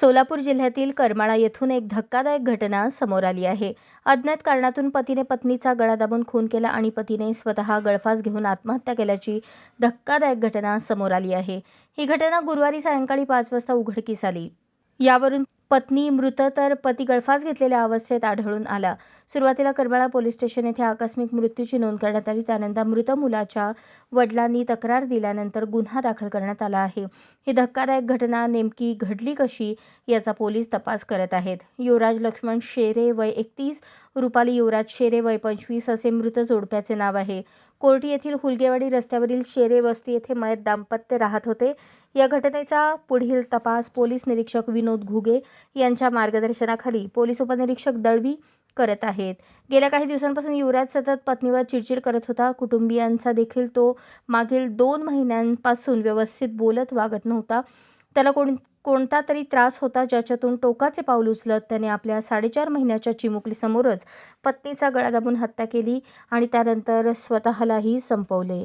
सोलापूर जिल्ह्यातील करमाळा येथून एक धक्कादायक घटना समोर आली आहे. अज्ञात कारणातून पतीने पत्नीचा गळा दाबून खून केला आणि पतीने स्वतः गळफास घेऊन आत्महत्या केल्याची धक्कादायक घटना समोर आली आहे. ही घटना गुरुवारी सायंकाळी पाच वाजता उघडकीस आली. यावरून पत्नी मृत तर पती गळफास घेतलेल्या अवस्थेत आढळून आला. सुरुवातीला करबाळा पोलीस स्टेशन येथे आकस्मिक मृत्यूची नोंद करण्यात आली. त्यानंतर मृत मुलाच्या वडिलांनी तक्रार दिल्यानंतर गुन्हा दाखल करण्यात आला आहे. ही धक्कादायक घटना नेमकी घडली कशी याचा पोलीस तपास करत आहेत. युवराज लक्ष्मण शेरे वय एकतीस रुपाली युवराज शेरे वय पंचवीस असे मृत जोडप्याचे नाव आहे. कोर्टी येथील हुलगेवाडी रस्त्यावरील शेरे वस्ती येथे मयत दाम्पत्य राहत होते. या घटनेचा पुढील तपास पोलीस निरीक्षक विनोद घुगे यांच्या मार्गदर्शनाखाली पोलीस उपनिरीक्षक दळवी करत आहेत. गेल्या काही दिवसांपासून युवराज सतत पत्नीवर चिडचिड करत होता. कुटुंबियांचा देखील तो मागील दोन महिन्यांपासून व्यवस्थित बोलत वागत नव्हता. त्याला कोण कोणता तरी त्रास होता ज्याच्यातून टोकाचे पाऊल उचलत त्याने आपल्या साडेचार महिन्याच्या चिमुकलीसमोरच पत्नीचा गळा दाबून हत्या केली आणि त्यानंतर स्वतःलाही संपवले.